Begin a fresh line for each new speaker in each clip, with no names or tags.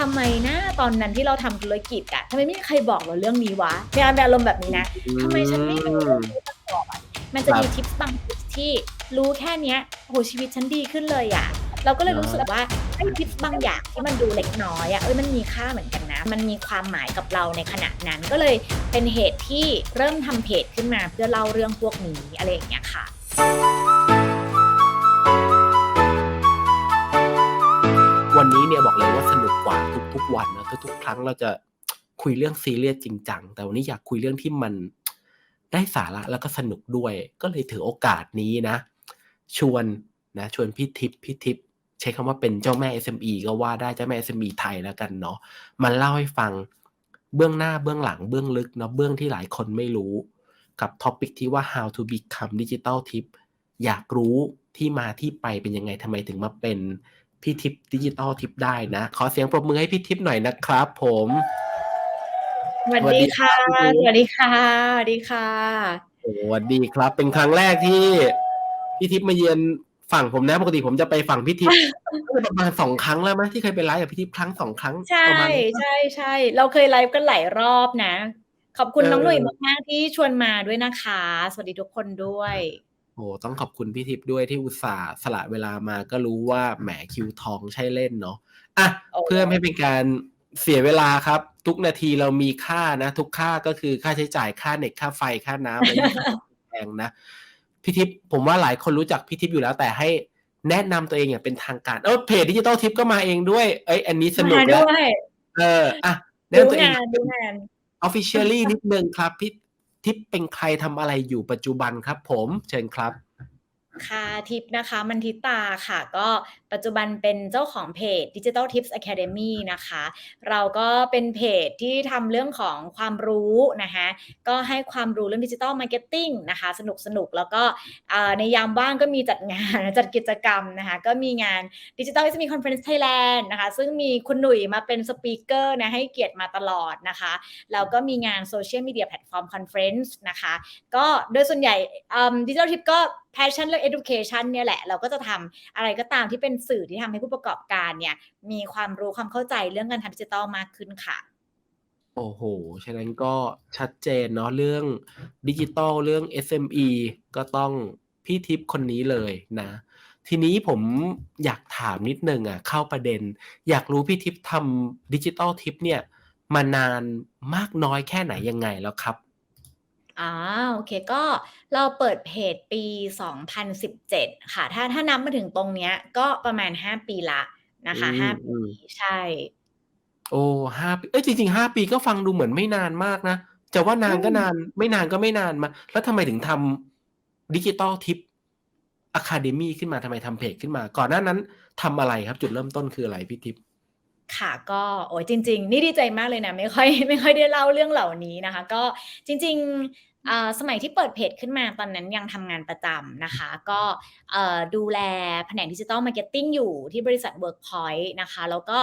ทำไมนะตอนนั้นที่เราทำธุรกิจอะทำไมไม่มีใครบอกเราเรื่องนี้วะในอารมณ์แบบนี้นะทำไมฉันไม่รู้เรื่องนี้มาก่อนมันจะ
ครับ
มีทิปบางทิปที่รู้แค่เนี้ยโอ้โหชีวิตฉันดีขึ้นเลยอะเราก็เลยรู้สึกว่าไอ้ทิปบางอย่างที่มันดูเล็กน้อยอะเอ้ยมันมีค่าเหมือนกันนะ มันมีความหมายกับเราในขณะนั้น ก็เลยเป็นเหตุที่เริ่มทำเพจขึ้นมาเพื่อเล่าเรื่องพวกนี้อะไรอย่างเงี้ยค่ะ
วันนี้เนี่ยบอกเลยว่าสนุกกว่าทุกๆวันนะทุกๆครั้งเราจะคุยเรื่องซีเรียสจริงจังแต่วันนี้อยากคุยเรื่องที่มันได้สาระแล้วก็สนุกด้วย ก็เลยถือโอกาสนี้นะ ชวนนะชวนพี่ทิพย์พี่ทิพย์ใช้คำว่าเป็นเจ้าแม่ SME ก็ว่าได้เจ้าแม่ SME ไทยแล้วกันเนาะมาเล่าให้ฟังเบื้องหน้าเบื้องหลังเบื้องลึกเนาะเบื้องที่หลายคนไม่รู้ กับท็อปิกที่ว่า how to become digital tip อยากรู้ที่มาที่ไปเป็นยังไงทำไมถึงมาเป็น พี่ทิปดิจิตอลทิปได้นะ ขอเสียงปรบมือให้พี่ทิปหน่อยนะครับ ผม
สวัสดีค่ะสวัสดีค่ะสวัสดีค่ะ
โอ้สวัสดีครับ เป็นครั้งแรกที่พี่ทิปมาเยือนฝั่งผมนะปกติผมจะไปฝั่งพี่ทิปประมาณสองครั้งแล้วมั้ยที่เคยไปไลฟ์กับพี่ทิปครั้งสองครั้ง
ใช่
ประมาณนี้
ใช่ใช่เราเคยไลฟ์กันหลายรอบนะ ขอบคุณ
เออ
น้องหนุ่ยมากๆที่ชวนมาด้วยนะคะ สวัสดีทุกคนด้วย
โอ้ต้องขอบคุณพี่ทิพย์ด้วยที่อุตส่าห์สละเวลามาก็รู้ว่าแหมคิวทองใช่เล่นเนาะอะ
โอ้
เพื่อไม่เป็นการเสียเวลาครับ ทุกนาทีเรามีค่านะ ทุกค่าก็คือค่าใช้จ่ายค่าเน็ตค่าไฟค่าน้ำอะไรอย่างเงี้ยแพงนะพี่ทิพย์ผมว่าหลายคนรู้จักพี่ทิพย์อยู่แล้วแต่ให้แนะนำตัวเองอย่างเป็นทางการเออเพจดิจิตอลทิปก็มาเองด้วย เอ้ยอันนี้สนุก
มา
แล้ว
ด้วย
เอออะแนะ
ดู
นำตัวเอง
งานดูงาน
officially นิดนึงครับพี่ ทิพย์เป็นใครทำอะไรอยู่ปัจจุบันครับผม เชิญครับ
ค่ะทิปนะคะ มันทิตาค่ะ ก็ปัจจุบันเป็นเจ้าของเพจ Digital Tips Academy นะคะ เราก็เป็นเพจที่ทำเรื่องของความรู้นะคะก็ให้ความรู้เรื่องดิจิ t a ลมาร์เก็ตติ้งนะคะ สนุกสนุกแล้วก็ในยามว่างก็มีจัดงานจัดกิจกรรมนะคะ ก็มีงาน Digital SME Conference Thailand นะคะ ซึ่งมีคุณหนุ่ยมาเป็นสปีกเกอร์นะให้เกียรติมาตลอดนะคะแล้วก็มีงาน Social Media Platform Conference นะคะ ก็โดยส่วนใหญ่ดิจิทัลทิปก็ passion เรื่อง education เนี่ยแหละ เราก็จะทำอะไรก็ตามที่เป็นสื่อที่ทำให้ผู้ประกอบการเนี่ย มีความรู้ความเข้าใจเรื่องการทำดิจิทัลมากขึ้นค่ะ
โอ้โห ฉะนั้นก็ชัดเจนเนาะเรื่องดิจิตอลเรื่อง SME ก็ต้องพี่ทิพย์คนนี้เลยนะ ทีนี้ผมอยากถามนิดนึงอะเข้าประเด็น อยากรู้พี่ทิพย์ทำดิจิตอลทิปเนี่ยมานานมากน้อยแค่ไหนยังไงแล้วครับ
อ่าโอเคก็เราเปิดเพจปี 2017 ค่ะ ถ้าถ้านับมาถึงตรงเนี้ย ก็ประมาณ 5 ปีละนะคะ
อืม
5
อื
ปี
ม
ใช่
โอ้ห้าปีเอ้ยจริงๆห้าปีก็ฟังดูเหมือนไม่นานมากนะจะว่านานก็
อืม
นานไม่นานก็ไม่นานมา แล้วทำไมถึงทำดิจิตอลทิปอะคาเดมีขึ้นมาทำไมทำเพจขึ้นมา ก่อนหน้านั้นทำอะไรครับ จุดเริ่มต้นคืออะไรพี่ทิพย์
ค่ะก็โอ้ยจริง ๆ นี่ดีใจมากเลยนะ ไม่ค่อยไม่ค่อยได้เล่าเรื่องเหล่านี้นะคะ ก็จริงๆอ่า สมัยที่เปิดเพจขึ้นมาตอนนั้นยังทำงานประจำนะคะ ก็ดูแลแผนกดิจิ t a ลมาร์เก็ตติ้งอยู่ที่บริษัท Workpoint นะคะ แล้วก็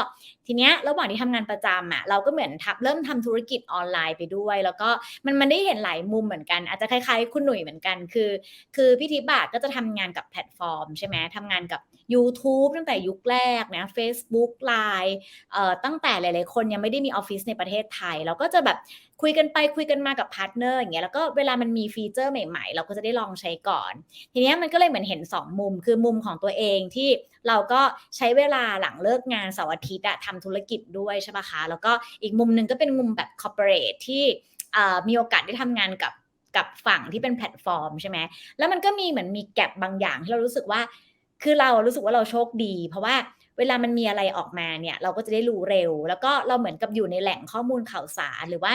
ทีเนี้ยระหว่างที่ทำงานประจำอะเราก็เหมือนทับเริ่มทำธุรกิจออนไลน์ไปด้วย แล้วก็มันมันได้เห็นหลายมุมเหมือนกัน อาจจะคล้ายๆ คุณหนุ่ยเหมือนกันคือ คือพี่ทิพย์อะก็จะทำงานกับแพลตฟอร์มใช่ไหมทำงานกับ YouTube ตั้งแต่ยุคแรกนะ Facebook Line เอ่อตั้งแต่หลายๆคนยังไม่ได้มีออฟฟิศในประเทศไทย เราก็จะแบบ คุยกันไปคุยกันมากับพาร์ทเนอร์อย่างเงี้ยแล้วก็เวลามันมีฟีเจอร์ใหม่ ๆ เราก็จะได้ลองใช้ก่อน ทีเนี้ยมันก็เลยเหมือนเห็น 2 มุมคือมุมของตัวเองที่เราก็ใช้เวลาหลังเลิกงานเสาร์อาทิตย์อะทำธุรกิจด้วยใช่ปะคะแล้วก็อีกมุมหนึ่งก็เป็นมุมแบบคอร์เปอเรทที่มีโอกาสได้ทำงานกับกับฝั่งที่เป็นแพลตฟอร์มใช่ไหมแล้วมันก็มีเหมือนมีแกลบบางอย่างที่เรารู้สึกว่า คือเรารู้สึกว่าเราโชคดี เพราะว่าเวลามันมีอะไรออกมาเนี่ย เราก็จะได้รู้เร็ว แล้วก็เราเหมือนกับอยู่ในแหล่งข้อมูลข่าวสารหรือว่า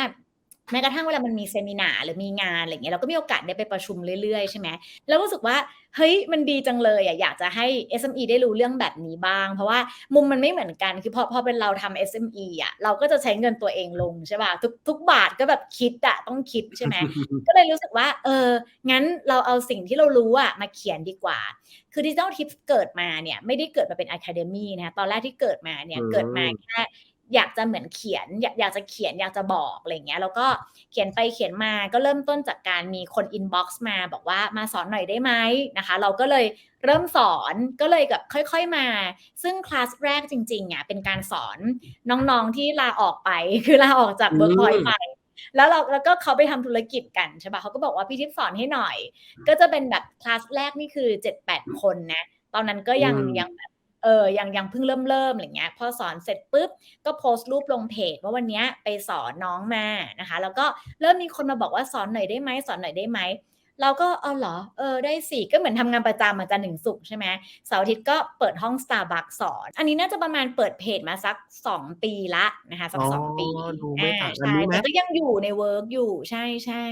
แม้กระทั่งเวลามันมีเซมินาหรือมีงานอะไรเงี้ยเราก็มีโอกาสได้ไปประชุมเรื่อยๆใช่ไหมแล้วรู้สึกว่าเฮ้ยมันดีจังเลยอะอยากจะให้ SME ได้รู้เรื่องแบบนี้บ้าง เพราะว่ามุมมันไม่เหมือนกันคือพอพอเป็นเราทำ SME อะเราก็จะใช้เงินตัวเองลงใช่ป่ะทุกทุกบาทก็แบบคิดอะต้องคิดใช่ไหมก็เลยรู้สึกว่า เออ งั้นเราเอาสิ่งที่เรารู้อะมาเขียนดีกว่า คือดิจิทัลทิปเกิดมาเนี่ยไม่ได้เกิดมาเป็นอะคาเดมีนะตอนแรกที่เกิดมาเนี่ย
อืม
เกิดมาแค่ อยากจะเหมือนเขียน อยากอยากจะเขียนอยากจะบอกอะไรอย่างเงี้ยแล้วก็เขียนไปเขียนมาก็เริ่มต้นจากการมีคนอินบ็อกซ์มาบอกว่ามาสอนหน่อยได้ไหมนะคะ เราก็เลยเริ่มสอนก็เลยแบบค่อยๆมา ซึ่งคลาสแรกจริงๆอะเป็นการสอนน้องๆที่ลาออกไป คือลาออกจาก
อื
เวิร์กพอย
ม
ต์ไปแล้วเราแล้วก็เขาไปทำธุรกิจกันใช่ปะเขาก็บอกว่าพี่ทิพย์สอนให้หน่อย ก็จะเป็นแบบคลาสแรกนี่คือเจ็ดแปดคนนะ ตอนนั้นก็
อื
ยัง
ม
ยังแบบ เออยังยังเพิ่งเริ่มเริ่มอะไรเงี้ยพอสอนเสร็จปุ๊บก็โพสต์รูปลงเพจว่าวันเนี้ยไปสอนน้องมานะคะ แล้วก็เริ่มมีคนมาบอกว่าสอนหน่อยได้ไหมสอนหน่อยได้ไหมเราก็เออเหรอเออได้สิก็เหมือนทำงานประจำอาจารย์หนึ่งสุกร์ใช่ไหมเสาร์อาทิตย์ก็เปิดห้อง Starbucks สอน อันนี้น่าจะประมาณเปิดเพจมาสักสองปีละนะคะสั
อ๋
ก
อ
สองปี
ดูไม่
อ่า
ต่างอัน
ใช่
นี้ไหม
แต่ก็ยังอยู่ในเวิร์กอยู่ใช่ใช่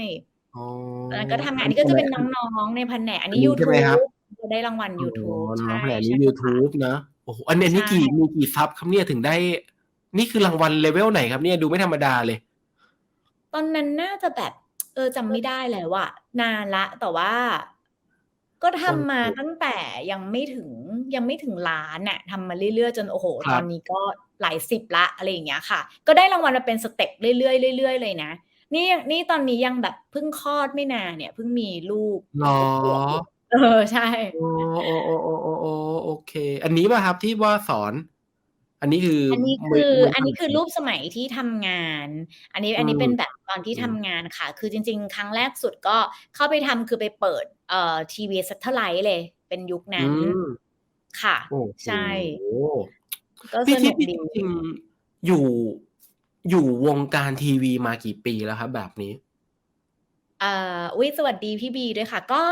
อ๋อ
ตอนนั้นก็ทำงาน
อั
อั
น
น
นี้
นี้ก็จะเป็น
อัน
น้องๆในแผนกอัน
อัน
นี้
นี้ใช่ไหมครับ
YouTube จะ ได้รางวัล
อ๋อ
YouTube
น้
ใช่
องแผนนี้
ใช่ค่ะ
YouTube นะโอ้โหอันนี้อันนี้
ใช่
กี่มีกี่ซับครับเนี่ยถึงได้ นี่คือรางวัลเลเวลไหนครับเนี่ยดูไม่ธรรมดาเลย
ตอนนั้นน่าจะแบบ เออจำไม่ได้แล้วอะนานละ แต่ว่า ก็
โอ
ทำมา
เค
ตั้งแต่ยังไม่ถึงยังไม่ถึงล้านน่ะทำมาเรื่อยๆ จนโอ้โห
ค
ต
รั
อบนนี้ก็หลายสิบละอะไรอย่างเงี้ยค่ะ ก็ได้รางวัลมาเป็นสเต็ปเรื่อยๆเรื่อยๆเลยนะนี่นี่ตอนนี้ยังแบบเพิ่งคลอดไม่นานเนี่ยเพิ่งมีลูก
เหรอ
ขวบอยู่ เออ ใช่
อ๋อโอโอโอโอโอโอเค อันนี้ป่ะครับที่ว่าสอน อันนี้คือ
อันนี้
มื
คือ
มื
อันนี้คือ
ทำ
รูปสมัยที่ทำงาน อันนี้
อื
อันนี้
ม
เป็นแบบตอนที่
อื
ทำ
ม
งานค่ะ คือจริง ๆ ครั้งแรกสุดก็เข้าไปทำคือไปเปิดเอ่อทีวี Satellite เลย เป็นยุค
อื
นั้น
ม
ค่ะ
โอ้โห
ใช่ ก็
พี่
ส
ทิ
นุ
พ
ก
ย์นี่
ดี
จริงๆอยู่อยู่วงการทีวีมากี่ปีแล้วครับแบบนี้
อ่าอุ๊ยสวัสดีพี่บีด้วยค่ะ ก็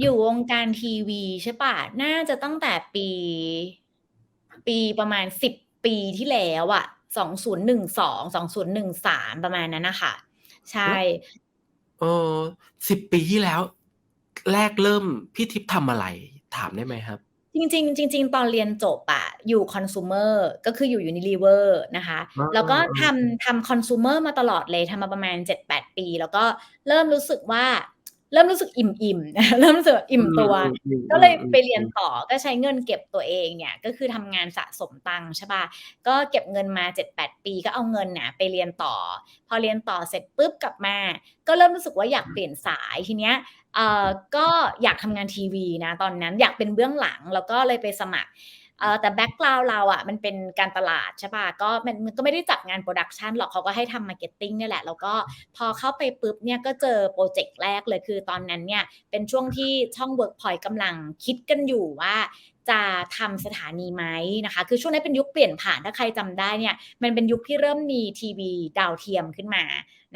อยู่วงการทีวีใช่ป่ะน่าจะตั้งแต่ปี ปีประมาณสิบปีที่แล้วอะสองศูนย์หนึ่งสองสองศูนย์หนึ่งสามประมาณนั้นนะคะใช่
แล้วเออสิบปีที่แล้ว แรกเริ่มพี่ทิพย์ทำอะไร ถามได้ไหมครับ
จริงๆจริงๆตอนเรียนจบอะอยู่คอน sumer ก็คืออยู่ Unilever นะคะ
อ๋อ
แล้วก็
อ๋อ
ทำทำคอน sumer มาตลอดเลยทำมาประมาณ 7-8 ปี แล้วก็เริ่มรู้สึกว่า เริ่มรู้สึกอิ่มๆเริ่มรู้สึกว่าอิ่มตัว
อืม
ก็เลย
อืม
ไปเรียนต่อก็ใช้เงินเก็บตัวเองเนี่ย ก็คือทำงานสะสมตังค์ใช่ป่ะก็เก็บเงินมา 7-8 ปีก็เอาเงินน่ะไปเรียนต่อ พอเรียนต่อเสร็จปุ๊บกลับมา ก็เริ่มรู้สึกว่าอยากเปลี่ยนสายทีเนี้ยเอ่อก็อยากทำงานทีวีนะตอนนั้นอยากเป็นเบื้องหลังแล้วก็เลยไปสมัครเอ่อ แต่แบ็กกราวเราอะมันเป็นการตลาดใช่ป่ะก็มันมันก็ไม่ได้จับงานโปรดักชันหรอกเขาก็ให้ทำมาร์เก็ตติ้งนี่แหละ แล้วก็พอเข้าไปปุ๊บเนี่ยก็เจอโปรเจกต์แรกเลยคือตอนนั้นเนี่ยเป็นช่วงที่ช่อง Workpoint กำลังคิดกันอยู่ว่าจะทำสถานีไหมนะคะ คือช่วงนั้นเป็นยุคเปลี่ยนผ่านถ้าใครจำได้เนี่ย มันเป็นยุคที่เริ่มมีทีวีดาวเทียมขึ้นมา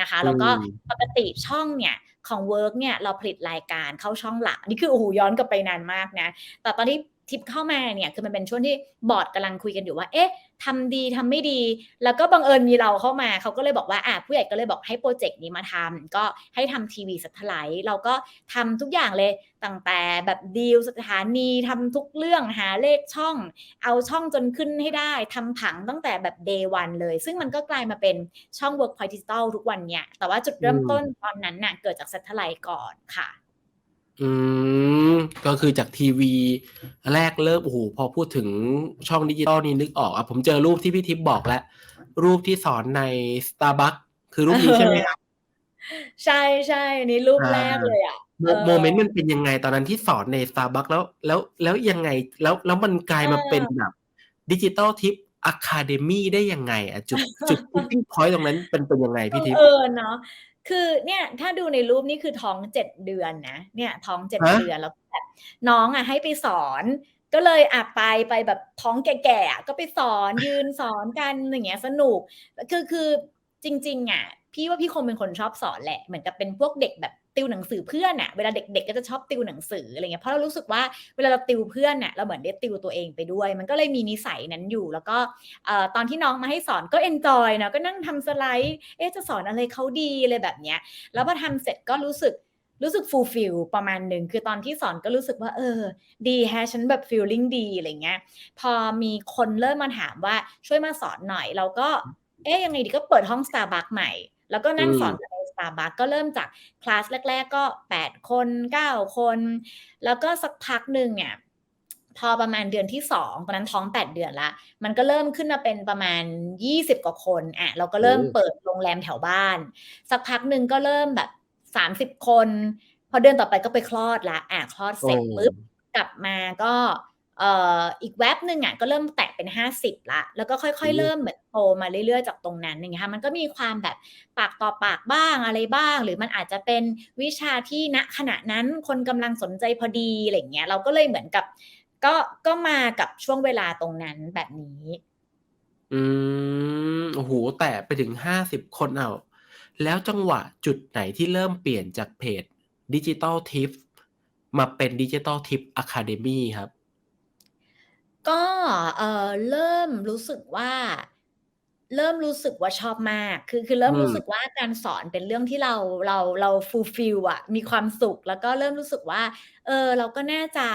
นะคะ แล้วก็
อืม
ปกติช่องเนี่ยของ Work เนี่ยเราผลิตรายการเข้าช่องหลักอันนี่คือโอ้โหย้อนกลับไปนานมากนะ แต่ตอนที่ ทิปเข้ามาเนี่ยคือมันเป็นช่วงที่บอร์ดกำลังคุยกันอยู่ว่า เอ๊ะทำดีทำไม่ดี แล้วก็บังเอิญมีเราเข้ามาเขาก็เลยบอกว่าอะผู้ใหญ่ก็เลยบอกให้โปรเจกต์นี้มาทำก็ให้ทำทีวีสัตไลท์เราก็ทำทุกอย่างเลยตั้งแต่แบบดีลสถานีทำทุกเรื่องหาเลขช่อง เอาช่องจนขึ้นให้ได้ทำผังตั้งแต่แบบ day one เลย ซึ่งมันก็กลายมาเป็นช่อง Workpoint Digital ทุกวันเนี่ยแต่ว่าจุดเริ่มต้นตอนนั้นน่ะเกิดจาก Satellite ก่อนค่ะ
อืม ก็คือจากทีวีแรกเริ่มโอ้โหพอพูดถึงช่องดิจิตอลนี่นึกออกอะผมเจอรูปที่พี่ทิพย์บอกแล้ว รูปที่สอนใน Starbucks คือรูปนี้ใช่ไหมครับ
ใช่ใช่อันนี่รูป
อ่า
แรกเลยอะ
โม
เออ
โมเมนต์มันเป็นยังไงตอนนั้นที่สอนใน Starbucks แล้วแล้วแล้วยังไงแล้วแล้วมันกลายมา
เออ
เป็นแบบดิจิตอลทิปอะคาเดมี่ได้ยังไงอะจุดจุด tipping point ตรงนั้นเป็นเป็นยังไงพี่ทิพย์
เออเนาะ คือเนี่ยถ้าดูในรูปนี่คือท้องเจ็ดเดือนนะเนี่ยท้องเจ็ด
ฮะ
เดือนแล้วแบบน้องอะให้ไปสอนก็เลยอะไปไปแบบท้องแก่ๆอะก็ไปสอนยืนสอนกันอย่างเงี้ยสนุก คือคือจริง ๆ อะ พี่ว่าพี่คงเป็นคนชอบสอนแหละ เหมือนกับเป็นพวกเด็กแบบ ติวหนังสือเพื่อนอะเวลาเด็กๆก็จะชอบติวหนังสืออะไรเงี้ยเพราะเรารู้สึกว่าเวลาเราติวเพื่อนอะเราเหมือนได้ติวตัวเองไปด้วย มันก็เลยมีนิสัยนั้นอยู่ แล้วก็เอ่อตอนที่น้องมาให้สอนก็เอนจอยนะก็นั่งทำสไลด์เอ๊ะจะสอนอะไรเขาดีอะไรแบบเนี้ยแล้วพอทำเสร็จก็รู้สึกรู้สึกฟูลฟิลประมาณหนึ่งคือตอนที่สอนก็รู้สึกว่าเออ ดีแฮะฉันแบบฟีลลิ่งดีอะไรเงี้ยพอมีคนเริ่มมาถามว่าช่วยมาสอนหน่อย เราก็เอ๊ะยังไงดีก็เปิดห้อง Starbucks ใหม่ แล้วก็นั่ง
อืม
สอนกัน ใน Starbucks ก็เริ่มจากคลาสแรก ๆ ก็ 8 คน 9 คน แล้วก็สักพักหนึ่งเนี่ยพพอประมาณเดือนที่2ตอนนั้นท้อง8เดือนแล้วมันก็เริ่มขึ้นมาเป็นประมาณ20กว่าคนอะเราก็เริ่ม
โอ้โฮ
เปิดโรงแรมแถวบ้าน สักพักหนึ่งก็เริ่มแบบ30คน พอเดือนต่อไปก็ไปคลอดแล้วอะคลอด
โอ้
เสร็จปุ๊บกลับมาก็เอ่ออีกแว็บหนึ่งอะก็เริ่มแตะเป็น 50แล้วแล้วก็ค่
โอ
อยๆ เร้ิิ่มเหมือนโตมาเรื่อยๆ จากตรงนั้นอย่างเงี้ยค่ะมันก็มีความแบบปากต่อปากบ้างอะไรบ้าง หรือมันอาจจะเป็นวิชาที่ณขณะนั้นคนกำลังสนใจพอดีอะไรอย่างเงี้ยเราก็เลยเหมือนกับ ก็ก็มากับช่วงเวลาตรงนั้นแบบนี้
อืมโอ้โฮแตะไปถึง50คนอ้าวแล้วจังหวะจุดไหนที่เริ่มเปลี่ยนจากเพจ Digital Tips มาเป็น Digital Tips Academy ครับ?
ก็เอ่อเริ่มรู้สึกว่า เริ่มรู้สึกว่าชอบมาก คือคือเริ่
อื
มรู้สึ
ม
กว่าการสอนเป็นเรื่องที่เราเราเรา fulfill อะมีความสุขแล้วก็เริ่มรู้สึกว่า เออ เราก็น่าจะ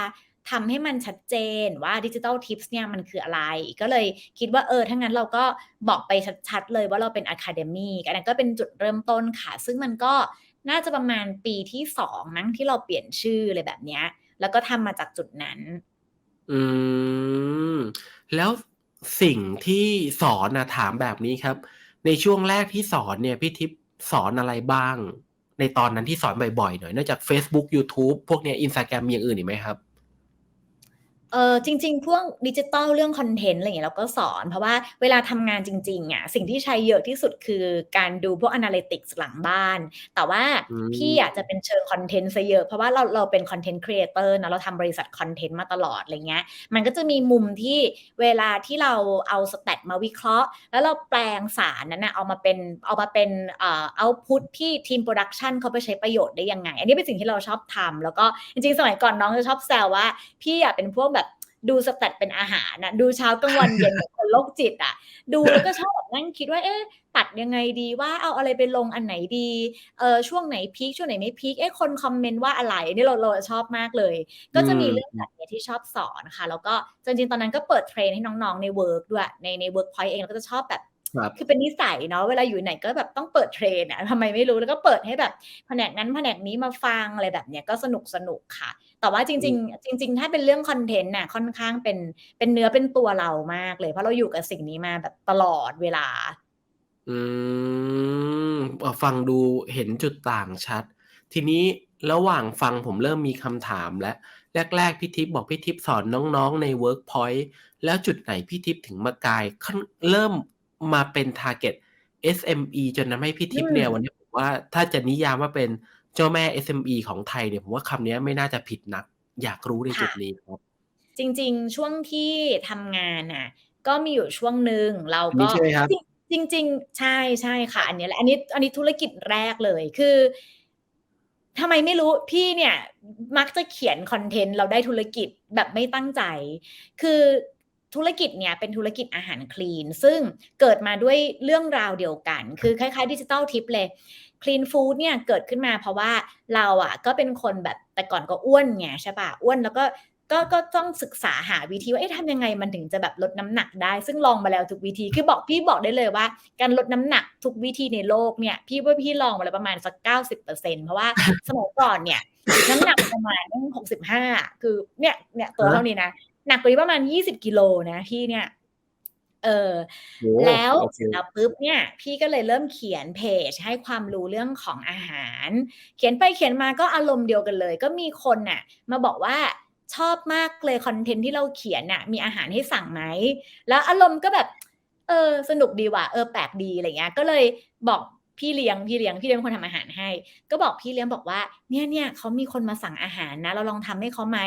ทำให้มันชัดเจนว่า Digital Tips เนี่ยมันคืออะไร ก็เลยคิดว่าเออถ้างั้นเราก็บอกไปชัดๆเลยว่าเราเป็น Academy อันนั้นก็เป็นจุดเริ่มต้นค่ะ ซึ่งมันก็น่าจะประมาณปีที่2มั้งที่เราเปลี่ยนชื่ออะไรแบบเนี้ย แล้วก็ทำมาจากจุดนั้น
อืม แล้วสิ่งที่สอนน่ะ ถามแบบนี้ครับ ในช่วงแรกที่สอนเนี่ย พี่ทิพย์สอนอะไรบ้าง ในตอนนั้นที่สอนบ่อย ๆ หน่อย นอกจากเฟซบุ๊กยูทูบพวกเนี้ย Instagram มีอย่างอื่นอีกไหมครับ?
เออจริง ๆ พวกดิจิทัลเรื่องคอนเทนต์อะไรอย่างเงี้ยเราก็สอน เพราะว่าเวลาทำงานจริงๆอะสิ่งที่ใช้เยอะที่สุดคือการดูพวก Analytics หลังบ้าน แต่ว่า
อื
พี่อะจะเป็นเชิงคอนเทนต์เสียเยอะ เพราะว่าเราเราเป็น Content Creator เนะเราทำบริษัทคอนเทนต์มาตลอดอะไรเงี้ย มันก็จะมีมุมที่เวลาที่เราเอา Stat มาวิเคราะห์ แล้วเราแปลงสารนั้นน่ะเอามาเป็นเอามาเป็นเอ่าเอาพุตที่ทีม Production เขาไปใช้ประโยชน์ได้ยังไง อันนี้เป็นสิ่งที่เราชอบทำแล้วก็จริงๆ สมัยก่อนน้องจะชอบแซวว่า พี่อะเป็นพวกแบบ ดู Stat เป็นอาหารน่ะดูเช้ากลางวันเย็นเหมือนคนโรคจิตอะดูแล้วก็ชอบแบบนั่งคิดว่าเอ๊ะตัดยังไงดีว่าเอาอะไรไปลงอันไหนดีเอ่อช่วงไหนพีกช่วงไหนไม่พีกเอ๊ะคนคอมเมนต์ว่าอะไรอันนี้เราเราอะชอบมากเลย
อื
ก็จะมีเรื่อง
มๆ
แบบเนี้ยที่ชอบสอนค่ะ แล้วก็จริงๆตอนนั้นก็เปิดเทรนให้น้องๆในเวิร์กด้วยในในเวิร์กพอยต์เองเราก็จะชอบแบบ
ครับ
คือเป็นนิสัยเนาะเวลาอยู่ไหนก็แบบต้องเปิดเทรนอะทำไมไม่รู้แล้วก็เปิดให้แบบแผนกนั้นแผนกนี้มาฟังอะไรแบบเนี้ยก็สนุกๆค่ะ แต่ว่าจ
อื
ริง
ม
ๆจริง ๆ ถ้าเป็นเรื่องคอนเทนต์น่ะค่อนข้างเป็นเป็นเนื้อเป็นตัวเรามากเลย เพราะเราอยู่กับสิ่งนี้มาแบบตลอดเวลา
อืมเอ่อฟังดูเห็นจุดต่างชัด ทีนี้ระหว่างฟังผมเริ่มมีคำถามแล้วแรก ๆ พี่ทิพย์บอกพี่ทิพย์สอนน้องๆ ในเวิร์กพอยต์แล้วจุดไหนพี่ทิพย์ถึงมากลายค่อนเริ่มมาเป็นทาร์เก็ต SME จนทำให้พี่
อ
ทืิพย์เนี่ยวัน
ม
นี้ผมว่าถ้าจะนิยามว่าเป็น เจ้าแม่ SME ของไทยเนี่ยผมว่าคำเนี้ยไม่น่าจะผิดนัก อยากรู้ใน
ค
จุ่ดะนี้ครับ
จริง ๆ ช่วงที่ทำงานน่ะ ก็มีอยู่ช่วงหนึ่งเรา
อันน
กี้็
ใช่ไหมครับ?
จริงจริง ๆ ใช่ๆค่ะ อันเนี้ยแหละอันนี้อันนี้ธุรกิจแรกเลยคือทำไมไม่รู้พี่เนี่ยมักจะเขียนคอนเทนต์แล้วได้ธุรกิจแบบไม่ตั้งใจ คือ ธุรกิจเนี่ยเป็นธุรกิจอาหารคลีน ซึ่งเกิดมาด้วยเรื่องราวเดียวกัน คือคล้ายๆ Digital Tips เลยคลีนฟู้ดเนี่ยเกิดขึ้นมาเพราะว่าเราอะก็เป็นคนแบบแต่ก่อนก็อ้วนไงใช่ปล่าอ้วนแล้วก็ก็ก็ต้องศึกษาหาวิธีว่าเอ๊ะทำยังไงมันถึงจะแบบลดน้ำหนักได้ ซึ่งลองมาแล้วทุกวิธีคือบอกพี่บอกได้เลยว่า การลดน้ำหนักทุกวิธีในโลกเนี่ยพี่ว่าพี่ลองมาแล้วประมาณสัก90%เปอร์เซ็นเพราะว่าสมัยก่อนเนี่ยน้ำหนักประมาณตั้ง65อะคือเนี่ยเนี่ยตัวเท่า?นี้นะ หนักกว่านี้ประมาณ20กิโลนะพี่เนี่ยเออ
โอ้โฮ
แล้ว
โอเค
เสร็จแล้วปุ๊บเนี่ยพี่ก็เลยเริ่มเขียนเพจให้ความรู้เรื่องของอาหาร เขียนไปเขียนมาก็อารมณ์เดียวกันเลย ก็มีคนน่ะ มาบอกว่าชอบมากเลยคอนเทนต์ที่เราเขียนน่ะ มีอาหารให้สั่งไหม แล้วอารมณ์ก็แบบ เออ สนุกดีว่ะเออแปลกดีอะไรเงี้ยก็เลยบอกพี่เลี้ยงพี่เลี้ยงพี่เลี้ยงเป็นคนทำอาหารให้ ก็บอกพี่เลี้ยงบอกว่าเนี่ยๆเขามีคนมาสั่งอาหารนะ เราลองทำให้เขาไหม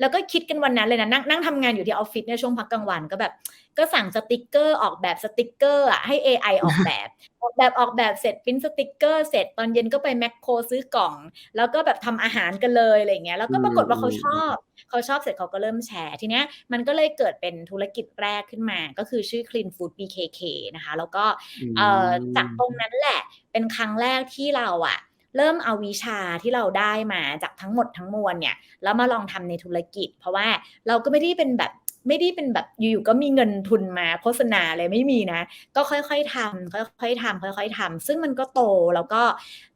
แล้วก็คิดกันวันนั้นเลยนะ นั่งนั่งทำงานอยู่ที่ออฟฟิศเนี่ยช่วงพักกลางวันก็แบบ ก็สั่งสติกเกอร์ออกแบบสติกเกอร์อะให้เอไอออกแบบออกแบบออกแบบเสร็จพรินต์สติกเกอร์เสร็จตอนเย็นก็ไปแมคโครซื้อกล่อง แล้วก็แบบทำอาหารกันเลยอะไรอย่างเงี้ยแล้ว
อื
ก็ปรากฏว่าเขาชอ
ม
บ
ๆๆ
เขาชอบเสร็จเขาก็เริ่มแชร์ทีเนี้ยมันก็เลยเกิดเป็นธุรกิจแรกขึ้นมา ก็คือชื่อ Clean Food BKK นะคะ แล้วก็
อื
เอ่อจากตรง
ม
นั้นแหละเป็นครั้งแรกที่เราอะ เริ่มเอาวิชาที่เราได้มาจากทั้งหมดทั้งมวลเนี่ยแล้วมาลองทำในธุรกิจ เพราะว่าเราก็ไม่ได้เป็นแบบไม่ได้เป็นแบบอยู่ๆก็มีเงินทุนมาโฆษณาเลยไม่มีนะ ก็ค่อยๆทำค่อยๆทำค่อยๆทำซึ่งมันก็โตแล้วก็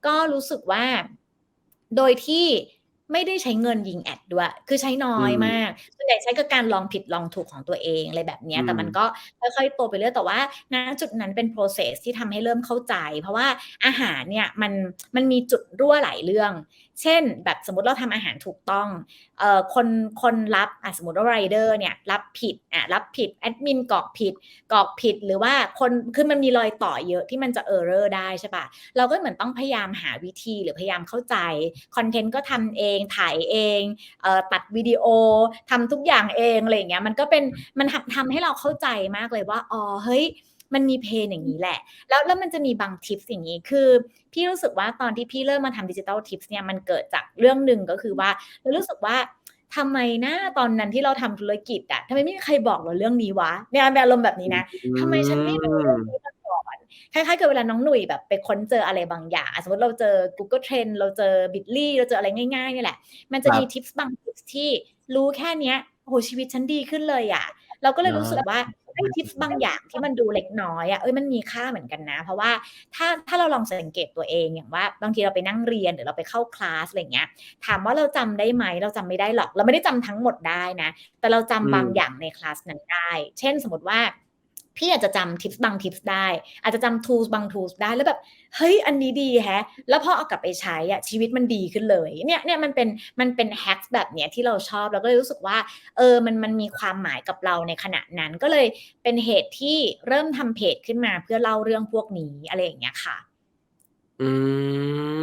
ก็รู้สึกว่า โดยที่ ไม่ได้ใช้เงินยิงแอดด้วย คือใช้น้อ
อื
ย
ม
มากส่วนใหญ่ใช้กับการลองผิดลองถูกของตัวเองอะไรแบบเนี้
อื
ยแต่มัน
ม
ก็ค่อยๆโตไปเรื่อย แต่ว่าณจุดนั้นเป็น process ที่ทำให้เริ่มเข้าใจ เพราะว่าอาหารเนี่ยมันมันมีจุดรั่วหลายเรื่อง เช่น แบบสมมุติเราทำอาหารถูกต้องเอ่อคนคนรับอ่าสมมุติว่าไรเดอร์เนี่ยรับผิดอ่ารับผิดแอดมินกรอกผิดกรอกผิดหรือว่าคนคือมันมีรอยต่อเยอะที่มันจะ error ได้ใช่เปล่าเราก็เหมือนต้องพยายามหาวิธีหรือพยายามเข้าใจคอนเทนต์ก็ทำเองถ่ายเองเออตัดวิดีโอทำทุกอย่างเองอะไรอย่างเงี้ยมันก็เป็นมันทำให้เราเข้าใจมากเลยว่าอ๋อเฮ้ยมันมีเพนอย่างงี้แหละ แล้วแล้วมันจะมีบางทิปส์อย่างงี้ คือ พี่รู้สึกว่าตอนที่พี่เริ่มมาทำ Digital Tips เนี่ยมันเกิดจากเรื่องหนึ่งก็คือว่าเรารู้สึกว่าทำไมนะตอนนั้นที่เราทำธุรกิจอะทำไมไม่มีใครบอกเราเรื่องนี้วะเนี่ยเป็นอารมณ์แบบนี้นะ
อื
ทำไมฉันไม่รู้เรื่องนี้มา คล้ายๆกับเวลาน้องหนุ่ยแบบไปค้นเจออะไรบางอย่าง สมมติเราเจอ Google Trends เราเจอ Bitly เราเจออะไรง่ายๆเนี่ยแหละ มันจะมีทิปส์บางทิปส์ที่รู้แค่เนี้ยโอ้โฮชีวิตฉันดีขึ้นเลยอะเราก็เลยรู้สึกว่าเฮ้ทิปส์บางอย่างที่มันดูเล็กน้อยอะเฮ้ยมันมีค่าเหมือนกันนะ เพราะว่าถ้าถ้าเราลองสังเกตตัวเองอย่างว่า บางทีเราไปนั่งเรียนหรือเราไปเข้าคลาสอะไรเงี้ย ถามว่าเราจำได้ไหมเราจำไม่ได้หรอก เราไม่ได้จำทั้งหมดได้นะ แต่เรา
อื
จำบางอย่างในคลาสนั้นได้ เช่นสมมติว่า พี่อาจจะจำทิปส์บางทิปส์ได้ อาจจะจำ tools บาง tools ได้แล้วแบบเฮ้ยอันนี้ดีแฮะ แล้วพอเอากลับไปใช้อะชีวิตมันดีขึ้นเลยเนี่ยเนี่ยมันเป็นมันเป็น hacks แบบเนี้ยที่เราชอบเราก็เลยรู้สึกว่าเออมันมันมีความหมายกับเราในขณะนั้นก็เลยเป็นเหตุที่เริ่มทำเพจขึ้นมาเพื่อเล่าเรื่องพวกนี้อะไรอย่างเงี้ยค่ะ
อื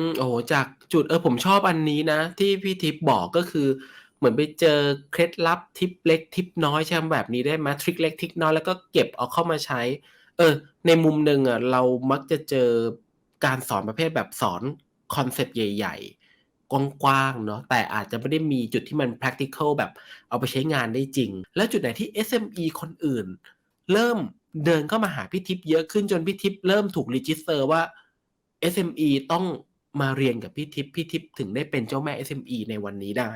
มโอ้จากจุดเออผมชอบอันนี้นะ ที่พี่ทิพย์บอกก็คือ เหมือนไปเจอเคล็ดลับทิปเล็กทิปน้อยใช้คำแบบนี้ได้ไหม?ทริกเล็กทริกน้อยแล้วก็เก็บเอาเข้ามาใช้ เออ ในมุมหนึ่งอะเรามักจะเจอการสอนประเภทแบบสอนคอนเซปต์ใหญ่ ๆ กว้างๆเนาะแต่อาจจะไม่ได้มีจุดที่มัน practical แบบเอาไปใช้งานได้จริง แล้วจุดไหนที่ SME คนอื่น เริ่มเดินเข้ามาหาพี่ทิพย์เยอะขึ้นจนพี่ทิพย์เริ่มถูก register ว่า SME ต้องมาเรียนกับพี่ทิพย์พี่ทิพย์ถึงได้เป็นเจ้าแม่ SME ในวันนี้ได้?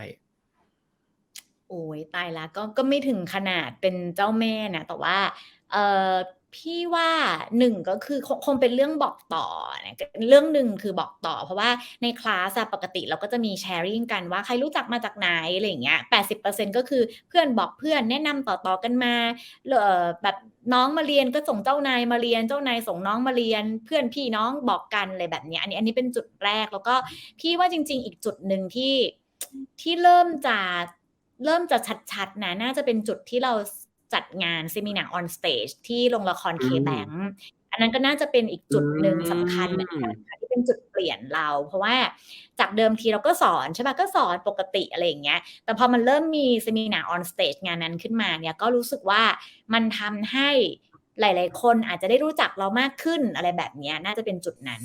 โอ๊ยตายแล้วก็ก็ไม่ถึงขนาดเป็นเจ้าแม่นะ แต่ว่า เออพี่ว่า1ก็คือคงคงเป็นเรื่องบอกต่อนะเรื่องหนึ่งคือบอกต่อ เพราะว่าในคลาสปกติเราก็จะมี sharing กันว่าใครรู้จักมาจากไหนอะไรอย่างเงี้ย80%ก็คือเพื่อนบอกเพื่อนแนะนำต่อๆกันมาเออแบบน้องมาเรียนก็ส่งเจ้านายมาเรียน เจ้านายส่งน้องมาเรียน เพื่อนพี่น้องบอกกันอะไรแบบเนี้ยอันนี้อันนี้เป็นจุดแรกแล้วก็พี่ว่าจริง ๆ อีกจุดหนึ่งที่ที่เริ่มจะ เริ่มจะชัดๆนะน่าจะเป็นจุดที่เราสจัดงาน Seminar on Stage ที่โรงละคร
อืม
K-Bank อันนั้นก็น่าจะเป็นอีก
อื
จุดหนึ่งสำคัญเหมือนกัน
ม
ค่ะที่เป็นจุดเปลี่ยนเรา เพราะว่าจากเดิมทีเราก็สอนใช่เปล่าก็สอนปกติอะไรอย่างเงี้ย แต่พอมันเริ่มมี Seminar on Stage งานนั้นขึ้นมาเนี่ยก็รู้สึกว่ามันทำให้หลาย ๆ คนอาจจะได้รู้จักเรามากขึ้นอะไรแบบเนี้ยน่าจะเป็นจุดนั้น